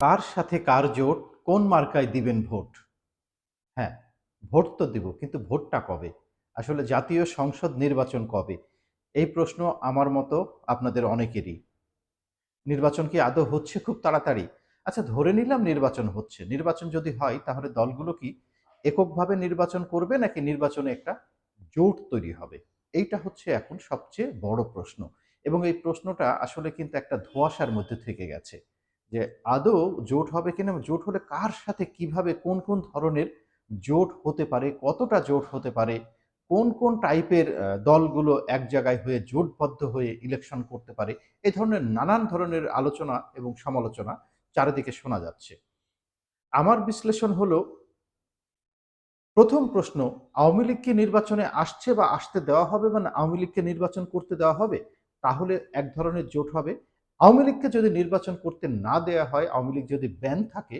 কার সাথে কার জোট, কোন মার্কায় দিবেন ভোট? হ্যাঁ ভোট তো দিব, কিন্তু ভোটটা কবে? আসলে জাতীয় সংসদ নির্বাচন কবে? এই প্রশ্ন আমার মতো আপনাদের অনেকেরই। নির্বাচন কি আদৌ হচ্ছে খুব তাড়াতাড়ি? আচ্ছা ধরে নিলাম নির্বাচন হচ্ছে। নির্বাচন যদি হয়, তাহলে দলগুলো কি এককভাবে নির্বাচন করবে, নাকি নির্বাচনে একটা জোট তৈরি হবে? এইটা হচ্ছে এখন সবচেয়ে বড় প্রশ্ন। এবং এই প্রশ্নটা আসলে কিন্তু একটা ধোঁয়াশার মধ্যে থেকে গেছে। যে আদৌ জোট হবে কিনা, জোট হলে কার সাথে কীভাবে, কোন কোন ধরনের জোট হতে পারে, কতটা জোট হতে পারে, কোন কোন টাইপের দলগুলো এক জায়গায় হয়ে জোটবদ্ধ হয়ে ইলেকশন করতে পারে, এ ধরনের নানান ধরনের আলোচনা এবং সমালোচনা চারিদিকে শোনা যাচ্ছে। আমার বিশ্লেষণ হলো, প্রথম প্রশ্ন, আওয়ামী লীগকে নির্বাচনে আসছে বা আসতে দেওয়া হবে বা না আওয়ামী লীগকে নির্বাচন করতে দেওয়া হবে? তাহলে এক ধরনের জোট হবে। আওয়ামী লীগকে যদি নির্বাচন করতে না দেওয়া হয়, আওয়ামী লীগ যদি ব্যান থাকে,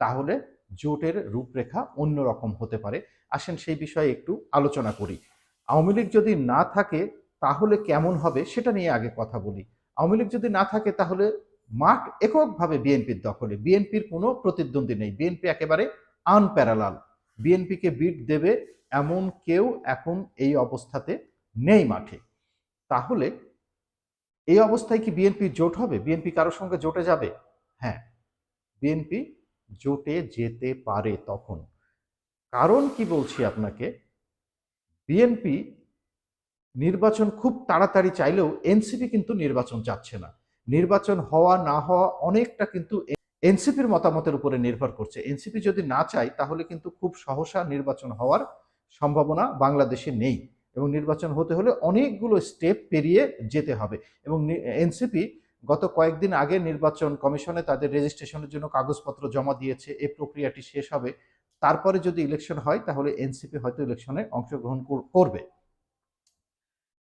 তাহলে জোটের রূপরেখা অন্যরকম হতে পারে। আসেন সেই বিষয়ে একটু আলোচনা করি। আওয়ামী লীগ যদি না থাকে, তাহলে কেমন হবে সেটা নিয়ে আগে কথা বলি। আওয়ামী লীগ যদি না থাকে, তাহলে মাঠ এককভাবে বিএনপির দখলে। বিএনপির কোনো প্রতিদ্বন্দ্বী নেই। বিএনপি একেবারে আনপ্যারালাল বিএনপিকে বিট দেবে এমন কেউ এখন এই অবস্থাতে নেই মাঠে। তাহলে এই অবস্থায় কি বিএনপি জোট হবে? বিএনপি কারোর সঙ্গে জোটে যাবে? হ্যাঁ। বিএনপি জোটে যেতে পারে তখন। কারণ কি বলছি আপনাকে? বিএনপি নির্বাচন খুব তাড়াতাড়ি চাইলেও এনসিপি কিন্তু নির্বাচন চাচ্ছে না। নির্বাচন হওয়া, না হওয়া অনেকটা কিন্তু এনসিপির মতামতের উপরে নির্ভর করছে। এনসিপি যদি না চায়, তাহলে কিন্তু খুব সহসা নির্বাচন হওয়ার সম্ভাবনা বাংলাদেশে নেই। এবং নির্বাচন হতে হলে অনেকগুলো স্টেপ পেরিয়ে যেতে হবে। এবং এনসিপি গত কয়েকদিন আগে নির্বাচন কমিশনে তাদের রেজিস্ট্রেশনের জন্য কাগজপত্র জমা দিয়েছে। এই প্রক্রিয়াটি শেষ হবে। তারপরে যদি ইলেকশন হয়, তাহলে এনসিপি হয়তো ইলেকশনে অংশগ্রহণ কর- করবে।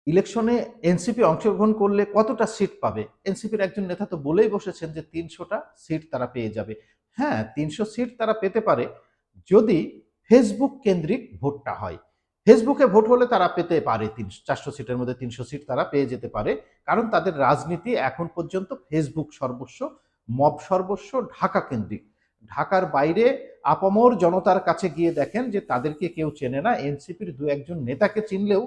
ইলেকশনে এনসিপি অংশগ্রহণ করলে কতটা সিট পাবে? এনসিপির একজন নেতা তো বলেই বসেছেন যে তিনশোটা সিট তারা পেয়ে যাবে। হ্যাঁ তিনশো সিট তারা পেতে পারে যদি ফেসবুক কেন্দ্রিক ভোটটা হয়। ফেসবুকে ভোট হলে তারা পেতে পারে তিন চারশো সিটের মধ্যে তিনশো সিট তারা পেয়ে যেতে পারে। কারণ তাদের রাজনীতি এখন পর্যন্ত ফেসবুক সর্বস্ব, মব সর্বস্ব, ঢাকা কেন্দ্রিক। ঢাকার বাইরে আপামর জনতার কাছে গিয়ে দেখেন যে তাদেরকে কেউ চেনে না। এনসিপির দু একজন নেতাকে চিনলেও,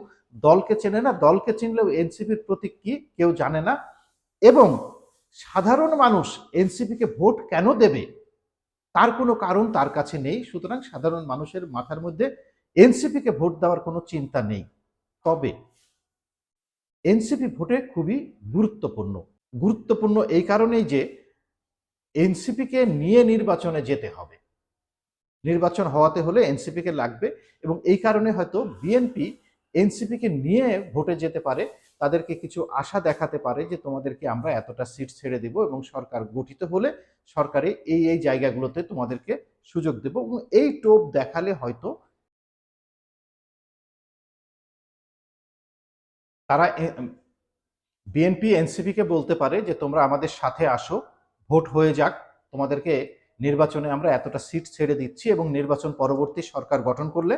দলকে চেনে না, দলকে চিনলেও এনসিপির প্রতীক কি কেউ জানে না। এবং সাধারণ মানুষ এনসিপিকে ভোট কেন দেবে? তার কোনো কারণ তার কাছে নেই। সুতরাং সাধারণ মানুষের মাথার মধ্যে এনসিপিকে ভোট দেওয়ার কোনো চিন্তা নেই। তবে এনসিপি ভোটে খুবই গুরুত্বপূর্ণ। গুরুত্বপূর্ণ এই কারণেই যে এনসিপিকে নিয়ে নির্বাচনে যেতে হবে। নির্বাচন হওয়াতে হলে এনসিপিকে লাগবে এবং এই কারণে হয়তো বিএনপি এনসিপিকে নিয়ে ভোটে যেতে পারে। তাদেরকে কিছু আশা দেখাতে পারে যে তোমাদেরকে আমরা এতটা সিট ছেড়ে দেব এবং সরকার গঠিত হলে সরকারে এই এই জায়গাগুলোতে তোমাদেরকে সুযোগ দেব এবং এই টোপ দেখালে হয়তো তারা বিএনপি এনসিপিকে বলতে পারে যে তোমরা আমাদের সাথে আসো, ভোট হয়ে যাক, তোমাদেরকে নির্বাচনে আমরা এতটা সিট ছেড়ে দিচ্ছি এবং নির্বাচন পরবর্তী সরকার গঠন করলে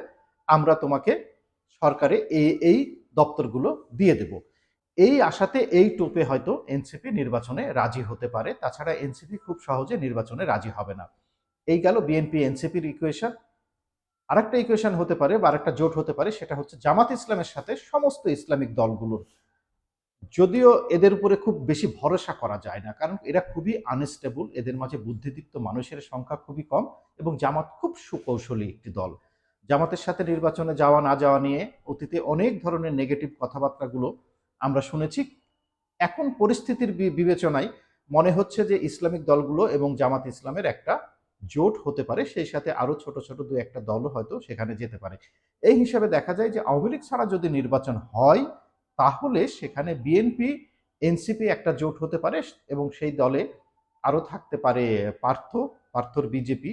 আমরা তোমাকে সরকারে এই এই দপ্তরগুলো দিয়ে দেব। এই আশাতে এই টোপে হয়তো এনসিপি নির্বাচনে রাজি হতে পারে। তাছাড়া এনসিপি খুব সহজে নির্বাচনে রাজি হবে না। এই গেল বিএনপি এনসিপির ইকুয়েশন আরেকটা ইকুয়েশন হতে পারে বা আরেকটা জোট হতে পারে, সেটা হচ্ছে জামাত ইসলামের সাথে সমস্ত ইসলামিক দলগুলোর। যদিও এদের উপরে খুব বেশি ভরসা করা যায় না, কারণ এরা খুবই আনস্টেবল এদের মাঝে বুদ্ধিদীপ্ত মানুষের সংখ্যা খুবই কম এবং জামাত খুব সুকৌশলী একটি দল। জামাতের সাথে নির্বাচনে যাওয়া না যাওয়া নিয়ে অতীতে অনেক ধরনের নেগেটিভ কথাবার্তাগুলো আমরা শুনেছি। এখন পরিস্থিতির বিবেচনায় মনে হচ্ছে যে ইসলামিক দলগুলো এবং জামাত ইসলামের একটা জোট হতে পারে, সেই সাথে আরও ছোট ছোট দু একটা দলও হয়তো সেখানে যেতে পারে। এই হিসাবে দেখা যায় যে আওয়ামী লীগ ছাড়া যদি নির্বাচন হয়, তাহলে সেখানে বিএনপি এনসিপি একটা জোট হতে পারে এবং সেই দলে আরও থাকতে পারে পার্থ, পার্থর বিজেপি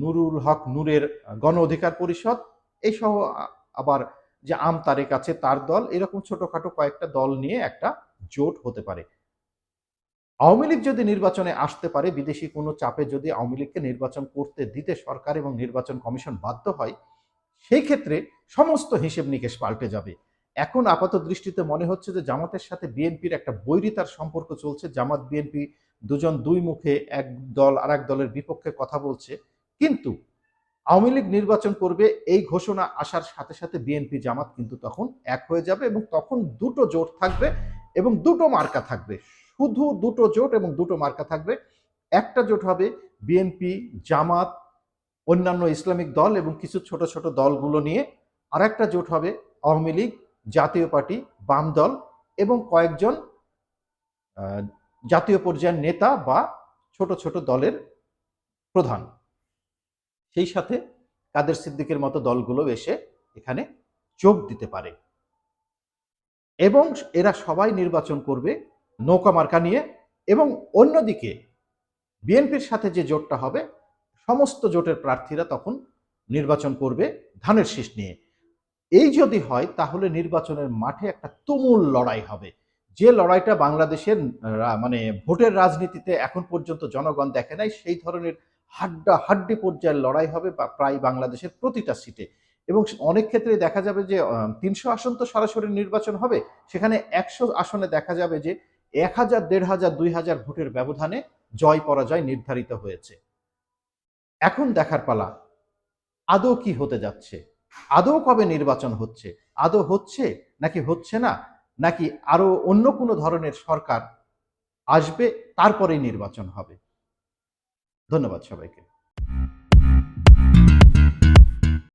নুরুল হক নূরের গণ অধিকার পরিষদ, এই সহ আবার যে আম তারেক আছে তার দল, এরকম ছোটখাটো কয়েকটা দল নিয়ে একটা জোট হতে পারে। আওয়ামী লীগ যদি নির্বাচনে আসতে পারে, বিদেশি কোনো চাপে যদি আওয়ামী লীগকে নির্বাচন করতে দিতে সরকার এবং নির্বাচন কমিশন বাধ্য হয়, সেই ক্ষেত্রে সমস্ত হিসেব নিকেশ পাল্টে যাবে। এখন আপাত দৃষ্টিতে মনে হচ্ছে যে জামাতের সাথে বিএনপির একটা বৈরিতার সম্পর্ক চলছে। জামাত, বিএনপি দুজন দুই মুখে এক দল আর এক দলের বিপক্ষে কথা বলছে। কিন্তু আওয়ামী লীগ নির্বাচন করবে এই ঘোষণা আসার সাথে সাথে বিএনপি জামাত কিন্তু তখন এক হয়ে যাবে এবং তখন দুটো জোট থাকবে এবং দুটো মার্কা থাকবে। শুধু দুটো জোট এবং দুটো মার্কা থাকবে। একটা জোট হবে বিএনপি জামাত, অন্যান্য ইসলামিক দল এবং কিছু ছোট ছোট দলগুলো নিয়ে। আর একটা জোট হবে আওয়ামী লীগ, জাতীয় পার্টি, বাম দল এবং কয়েকজন জাতীয় পর্যায়ের নেতা বা ছোট ছোট দলের প্রধান। সেই সাথে কাদের সিদ্দিকের মতো দলগুলো এসে এখানে যোগ দিতে পারে। এবং এরা সবাই নির্বাচন করবে নৌকা মার্কা নিয়ে এবং অন্যদিকে বিএনপির সাথে যে জোটটা হবে, সমস্ত জোটের প্রার্থীরা তখন নির্বাচন করবে ধানের শীষ নিয়ে। এই যদি হয়, তাহলে নির্বাচনের মাঠে একটা তুমুল লড়াই হবে। যে লড়াইটা বাংলাদেশের মানে ভোটের রাজনীতিতে এখন পর্যন্ত জনগণ দেখে নাই, সেই ধরনের হাড্ডা হাড্ডি পর্যায়ের লড়াই হবে প্রায় বাংলাদেশের প্রতিটা সিটে। এবং অনেক ক্ষেত্রে দেখা যাবে যে তিনশো আসন তো সরাসরি নির্বাচন হবে, সেখানে একশো আসনে দেখা যাবে যে এক হাজার, দেড় হাজার, দুই হাজার ভোটের ব্যবধানে জয় পরাজয় নির্ধারিত হয়েছে। এখন দেখার পালা, আদৌ কি হতে যাচ্ছে? আদৌ কবে নির্বাচন হচ্ছে? আদৌ হচ্ছে নাকি হচ্ছে না? নাকি আরও অন্য কোনো ধরনের সরকার আসবে, তারপরেই নির্বাচন হবে? ধন্যবাদ সবাইকে।